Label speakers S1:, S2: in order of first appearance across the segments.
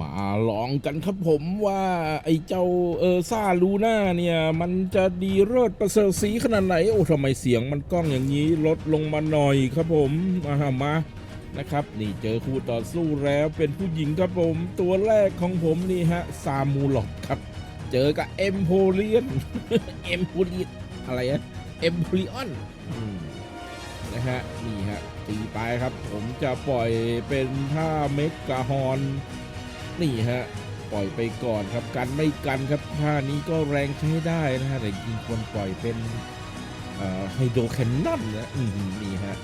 S1: มาลองกันครับผมว่าไอ้เจ้าเออซ่าลูน่าเนี่ย มันจะดีเลิศประเสริฐสีขนาดไหน โอ้ทำไมเสียงมันก้องอย่างนี้ลดลงมาหน่อยครับผมมาหามานะครับ นี่เจอคู่ต่อสู้แล้วเป็นผู้หญิงครับผม ตัวแรกของผมนี่ฮะ ซามูล็อกครับ เจอกับเอ็มโพเลียนเอ็มโพเลียนอะไรอะเอ็มโพลีออนนะฮะนี่ฮะตีไปครับ ผมจะปล่อยเป็นท่าเมกาฮอน นี่ฮะปล่อยไปก่อนครับกันไม่กันครับท่านี้ก็แรงใช้ได้นะฮะแต่จริงควรปล่อยเป็นไฮโดรแคนนอนนะนี่ฮะ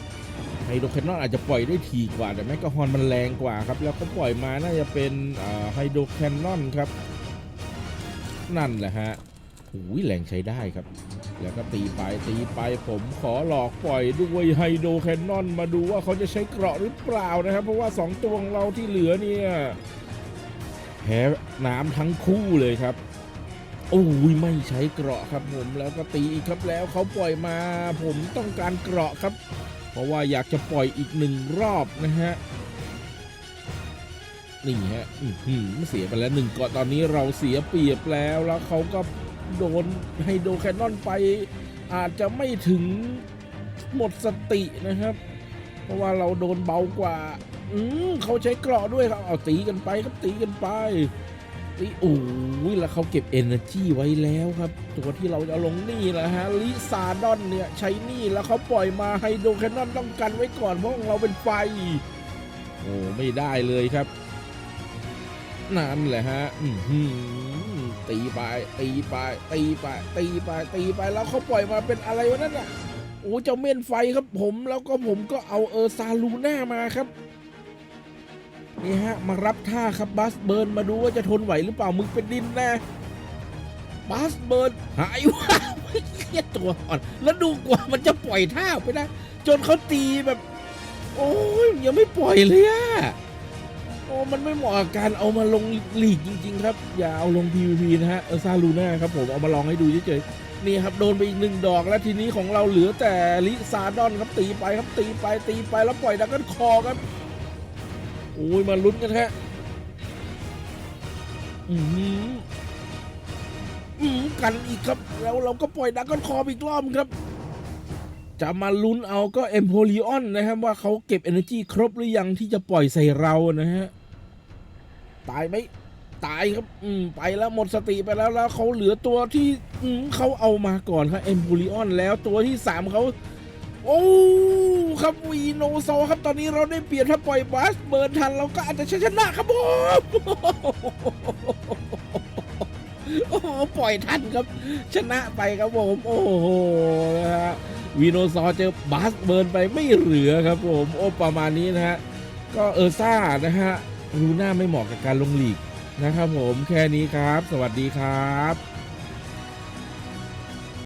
S1: ไฮโดรแคนนอนอาจจะปล่อยได้ทีกว่า แต่แมกกาฮอนมันแรงกว่าครับ แล้วก็ปล่อยมาน่าจะเป็นไฮโดรแคนนอนครับ นั่นแหละฮะหูยแรงใช้ได้ครับ แล้วก็ตีไปตีไปผมขอหลอกปล่อยด้วยไฮโดรแคนนอนมาดูว่าเขาจะใช้เกราะหรือเปล่านะครับ เพราะว่า 2 ตัวของเราที่เหลือเนี่ย แพ้น้ำทั้งคู่เลยครับ โอ้ยไม่ใช้เกราะครับผมแล้วก็ตีอีกครับแล้วเขาปล่อยมา ผมต้องการเกราะครับ เพราะว่าอยากจะปล่อยอีกหนึ่งรอบนะฮะนี่ฮะอื้อหือเสียไปแล้วหนึ่งเกาะตอนนี้เราเสียเปรียบแล้วแล้วเขาก็โดนไฮโดรแคนนอนไป อาจจะไม่ถึงหมดสตินะครับ เพราะว่าเราโดนเบากว่า อืมเขาใช้เกราะด้วยครับ เอาตีกันไปครับตีกันไปตีโอ้ยแล้วเขาเก็บ energy ไว้แล้วครับ ตัวที่เราจะลงนี่แหละฮะลิซาดอนเนี่ยใช้นี่แล้วเขาปล่อยมาไฮโดรแคนนอนต้องกันไว้ก่อนเพราะของเราเป็นไฟ โอ้ไม่ได้เลยครับ นั่นแหละฮะอือหือตีไปตีไปตีไปตีไปตีไปแล้วเขาปล่อยมาเป็นอะไรวะนั่นอะ โอ้เจ้าเม่นไฟครับผมแล้วก็ผมก็เอาเออซาลูน่ามาครับนี่ฮะมารับท่าครับบัสเบิร์นมาดูว่าจะทนไหวหรือเปล่ามึงเป็นดินแน่บัสเบิร์นหายวะไม่เครียดตัวอ่อนแล้วดูกว่ามันจะปล่อยท่าไปได้จนเขาตีแบบ โอ้ยยังไม่ปล่อยเลยอะโอ้มันไม่เหมาะกับการเอามาลงหลีกจริง ๆ ครับ อย่าเอาลง PVP นะฮะเออซาลูน่าครับผมเอามาลองให้ดูเฉยๆ นี่ครับโดนไปอีกหนึ่งดอกแล้วทีนี้ของเราเหลือแต่ลิซาดอนครับตีไปครับตีไปตีไปแล้วปล่อยดักกันคอครับโอ้ยมาลุ้นกันฮะอือหืออือกันอีกครับ แล้วเราก็ปล่อยดักกันคออีกรอบครับ จะมาลุ้นเอาก็เอ็มโพลีออนนะครับว่าเขาเก็บ energy ครบหรือยังที่จะปล่อยใส่เรานะฮะตายไหม ตายครับ อืมไปแล้วหมดสติไปแล้วแล้วเขาเหลือตัวที่อืมเขาเอามาก่อนครับเอมบูริออนแล้วตัวที่สามเขาโอ้ครับวีโนโซครับตอนนี้เราได้เปลี่ยนถ้าปล่อยบัสเบิร์นทันเราก็อาจจะชนะครับผมโอ้ปล่อยทันครับ ชนะไปครับผมโอ้โหนะฮะวีโนซอร์เจอบัสเบิร์นไปไม่เหลือครับผมโอ้ประมาณนี้นะฮะก็เออซ่านะฮะลูน่าไม่เหมาะกับการลงหลีก นะครับผมแค่นี้ครับ สวัสดีครับ